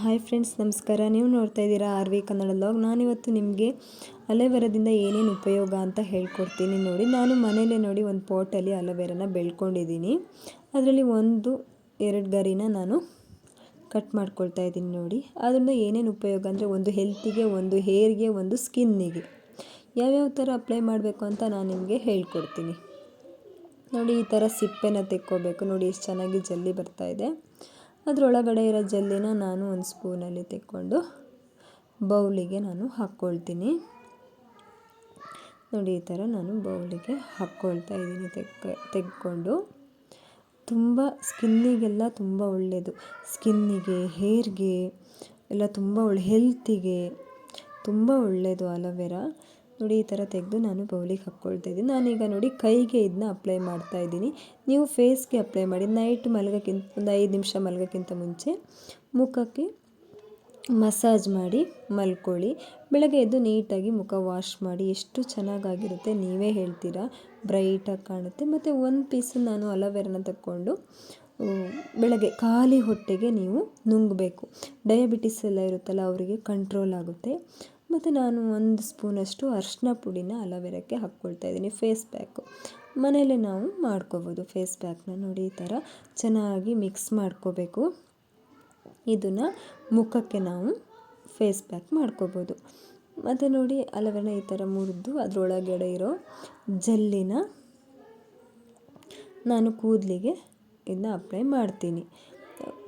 Hi friends ನಮಸ್ಕಾರ. ನೀವು ನೋಡ್ತಾ ಇದ್ದೀರಾ ಆರ್ ವಿ ಕನ್ನಡ ಲಾಗ್ ನಾನಿವತ್ತು ನಿಮಗೆ ಅಲೆವೆರದಿಂದ ಏನೇನು ಉಪಯೋಗ ಅಂತ ಹೇಳ್ಕೊಡ್ತೀನಿ ನೋಡಿ. ನಾನು ಮನೇಲೇ ನೋಡಿ ಒಂದು ಪಾಟಲ್ಲಿ ಅಲೋವೆರಾನ ಬೆಳ್ಕೊಂಡಿದ್ದೀನಿ. ಅದರಲ್ಲಿ ಒಂದು, ಎರಡು ಗರಿನ ನಾನು ಕಟ್ ಮಾಡ್ಕೊಳ್ತಾ ಇದ್ದೀನಿ ನೋಡಿ. ಅದರಿಂದ ಏನೇನು ಉಪಯೋಗ ಅಂದರೆ ಒಂದು ಹೆಲ್ತಿಗೆ ಒಂದು ಹೇರ್ಗೆ ಒಂದು ಸ್ಕಿನ್ನಿಗೆ ಯಾವ್ಯಾವ ಥರ ಅಪ್ಲೈ ಮಾಡಬೇಕು ಅಂತ ನಾನು ನಿಮಗೆ ಹೇಳ್ಕೊಡ್ತೀನಿ. ನೋಡಿ ಈ ಥರ ಸಿಪ್ಪೆನ ತೆಕ್ಕೋಬೇಕು. ನೋಡಿ ಎಷ್ಟು ಚೆನ್ನಾಗಿ ಜಲ್ಲಿ ಬರ್ತಾ ಇದೆ. ಅದರೊಳಗಡೆ ಇರೋ ಜಲ್ಲಿನ ನಾನು ಒಂದು ಸ್ಪೂನಲ್ಲಿ ತೆಕ್ಕೊಂಡು ಬೌಲಿಗೆ ನಾನು ಹಾಕ್ಕೊಳ್ತೀನಿ. ನೋಡಿ, ಈ ಥರ ನಾನು ಬೌಲಿಗೆ ಹಾಕ್ಕೊಳ್ತಾ ಇದ್ದೀನಿ ತೆಕ್ಕ ತೆಗೆದುಕೊಂಡು ತುಂಬ ಸ್ಕಿನ್ನಿಗೆಲ್ಲ ತುಂಬ ಒಳ್ಳೆಯದು. ಸ್ಕಿನ್ನಿಗೆ, ಹೇರ್ಗೆ ಎಲ್ಲ ತುಂಬ ಒಳ್ಳೆ, ಹೆಲ್ತಿಗೆ ತುಂಬ ಒಳ್ಳೆಯದು ಅಲೋವೆರಾ. ನೋಡಿ, ಈ ಥರ ತೆಗೆದು ನಾನು ಬೌಲಿಗೆ ಹಾಕ್ಕೊಳ್ತಾ ಇದ್ದೀನಿ. ನಾನೀಗ ನೋಡಿ ಕೈಗೆ ಇದನ್ನ ಅಪ್ಲೈ ಮಾಡ್ತಾ ಇದ್ದೀನಿ. ನೀವು ಫೇಸ್ಗೆ ಅಪ್ಲೈ ಮಾಡಿ ನೈಟ್ ಮಲಗೋಕ್ಕಿಂತ ಒಂದು ಐದು ನಿಮಿಷ ಮಲಗೋಕ್ಕಿಂತ ಮುಂಚೆ ಮುಖಕ್ಕೆ ಮಸಾಜ್ ಮಾಡಿ, ಮಲ್ಕೊಳ್ಳಿ. ಬೆಳಗ್ಗೆ ಎದ್ದು ನೀಟಾಗಿ ಮುಖ ವಾಶ್ ಮಾಡಿ, ಎಷ್ಟು ಚೆನ್ನಾಗಾಗಿರುತ್ತೆ ನೀವೇ ಹೇಳ್ತೀರಾ? ಬ್ರೈಟಾಗಿ ಕಾಣುತ್ತೆ. ಮತ್ತು ಒಂದು ಪೀಸ್ ನಾನು ಅಲೋವೆರಾನ ತಕ್ಕೊಂಡು ಬೆಳಗ್ಗೆ ಖಾಲಿ ಹೊಟ್ಟೆಗೆ ನೀವು ನುಂಗಬೇಕು. ಡಯಾಬಿಟಿಸ್ ಎಲ್ಲ ಇರುತ್ತಲ್ಲ, ಅವರಿಗೆ ಕಂಟ್ರೋಲ್ ಆಗುತ್ತೆ. ಮತ್ತು ನಾನು ಒಂದು ಸ್ಪೂನಷ್ಟು ಅರಿಶಿನ ಪುಡಿನ ಅಲೋವೆರಾಕ್ಕೆ ಹಾಕ್ಕೊಳ್ತಾ ಇದ್ದೀನಿ ಫೇಸ್ ಪ್ಯಾಕು ಮನೆಯಲ್ಲೇ ನಾವು ಮಾಡ್ಕೋಬೋದು ಫೇಸ್ ಪ್ಯಾಕ್ನ ನೋಡಿ ಈ ಥರ ಚೆನ್ನಾಗಿ ಮಿಕ್ಸ್ ಮಾಡ್ಕೋಬೇಕು. ಇದನ್ನು ಮುಖಕ್ಕೆ ನಾವು ಫೇಸ್ ಪ್ಯಾಕ್ ಮಾಡ್ಕೋಬೋದು. ಮತ್ತು ನೋಡಿ ಅಲೋವೆರಾ ಈ ಥರ ಮುರಿದು ಅದರೊಳಗಡೆ ಇರೋ ಜಲ್ಲಿನ ನಾನು ಕೂದಲಿಗೆ ಇದನ್ನ ಅಪ್ಲೈ ಮಾಡ್ತೀನಿ.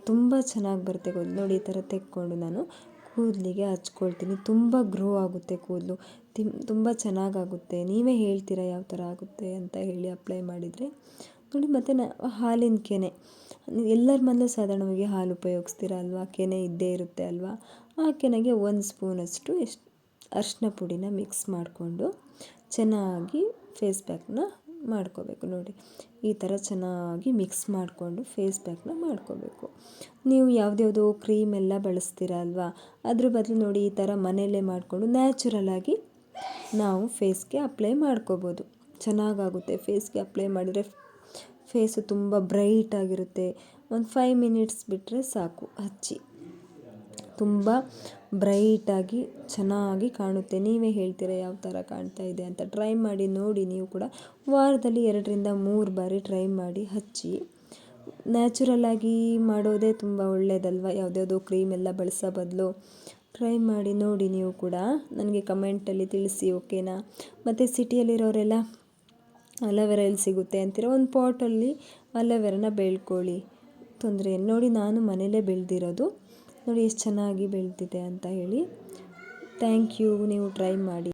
ತುಂಬ ಚೆನ್ನಾಗಿ ಬರುತ್ತೆ ನೋಡಿ ಈ ಥರ ತೆಕ್ಕೊಂಡು ನಾನು ಕೂದಲಿಗೆ ಹಚ್ಕೊಳ್ತೀನಿ. ತುಂಬ ಗ್ರೋ ಆಗುತ್ತೆ ಕೂದಲು. ತಿಮ್ ತುಂಬ ಚೆನ್ನಾಗಾಗುತ್ತೆ. ನೀವೇ ಹೇಳ್ತೀರಾ ಯಾವ ಥರ ಆಗುತ್ತೆ ಅಂತ ಹೇಳಿ ಅಪ್ಲೈ ಮಾಡಿದರೆ. ನೋಡಿ ಮತ್ತು ನ, ಹಾಲಿನ ಕೆನೆ. ಎಲ್ಲರ ಮನೇಲೂ ಸಾಧಾರಣವಾಗಿ ಹಾಲು ಉಪಯೋಗಿಸ್ತೀರ ಅಲ್ವಾ? ಕೆನೆ ಇದ್ದೇ ಇರುತ್ತೆ ಅಲ್ವಾ? ಆ ಕೆನೆಗೆ ಒಂದು ಸ್ಪೂನಷ್ಟು ಎಷ್ಟು ಅರಿಶಿನ ಪುಡಿನ ಮಿಕ್ಸ್ ಮಾಡಿಕೊಂಡು ಚೆನ್ನಾಗಿ ಫೇಸ್ ಪ್ಯಾಕ್ನ ಮಾಡ್ಕೋಬೇಕು ನೋಡಿ. ಈ ಥರ ಚೆನ್ನಾಗಿ ಮಿಕ್ಸ್ ಮಾಡಿಕೊಂಡು ಫೇಸ್ ಪ್ಯಾಕ್ನ ಮಾಡ್ಕೋಬೇಕು. ನೀವು ಯಾವುದ್ಯಾವುದೋ ಕ್ರೀಮ್ ಎಲ್ಲ ಬಳಸ್ತೀರ ಅಲ್ವಾ? ಅದ್ರ ಬದಲು ನೋಡಿ ಈ ಥರ ಮನೆಯಲ್ಲೇ ಮಾಡಿಕೊಂಡು ನ್ಯಾಚುರಲಾಗಿ ನಾವು ಫೇಸ್ಗೆ ಅಪ್ಲೈ ಮಾಡ್ಕೋಬೋದು. ಚೆನ್ನಾಗಾಗುತ್ತೆ ಫೇಸ್ಗೆ ಅಪ್ಲೈ ಮಾಡಿದರೆ ಫೇಸು ತುಂಬ ಬ್ರೈಟ್ ಆಗಿರುತ್ತೆ. ಒಂದು ಫೈವ್ ಮಿನಿಟ್ಸ್ ಬಿಟ್ಟರೆ ಸಾಕು, ಹಚ್ಚಿ. ತುಂಬ ಬ್ರೈಟಾಗಿ ಚೆನ್ನಾಗಿ ಕಾಣುತ್ತೆ. ನೀವೇ ಹೇಳ್ತೀರಾ ಯಾವ ಥರ ಕಾಣ್ತಾ ಇದೆ ಅಂತ ಟ್ರೈ ಮಾಡಿ ನೋಡಿ. ನೀವು ಕೂಡ ವಾರದಲ್ಲಿ ಎರಡರಿಂದ ಮೂರು ಬಾರಿ ಟ್ರೈ ಮಾಡಿ ಹಚ್ಚಿ. ನ್ಯಾಚುರಲ್ಲಾಗಿ ಮಾಡೋದೇ ತುಂಬ ಒಳ್ಳೆಯದಲ್ವ ಯಾವುದ್ಯಾವುದೋ ಕ್ರೀಮ್ ಎಲ್ಲ ಬಳಸೋ ಬದಲು. ಟ್ರೈ ಮಾಡಿ ನೋಡಿ ನೀವು ಕೂಡ. ನನಗೆ ಕಮೆಂಟಲ್ಲಿ ತಿಳಿಸಿ, ಓಕೆನಾ? ಮತ್ತು ಸಿಟಿಯಲ್ಲಿರೋರೆಲ್ಲ ಅಲೋವೆರಾ ಎಲ್ಲಿ ಸಿಗುತ್ತೆ ಅಂತೀರ? ಒಂದು ಪಾಟಲ್ಲಿ ಅಲೋವೆರಾನ ಬೆಳ್ಕೊಳ್ಳಿ ತೊಂದರೆ ನೋಡಿ, ನಾನು ಮನೇಲೇ ಬೆಳೆದಿರೋದು. ನೋಡಿ ಎಷ್ಟು ಚೆನ್ನಾಗಿ ಬೆಳೆದಿದೆ ಅಂತ ಹೇಳಿ. ಥ್ಯಾಂಕ್ ಯು ನೀವು ಟ್ರೈ ಮಾಡಿ.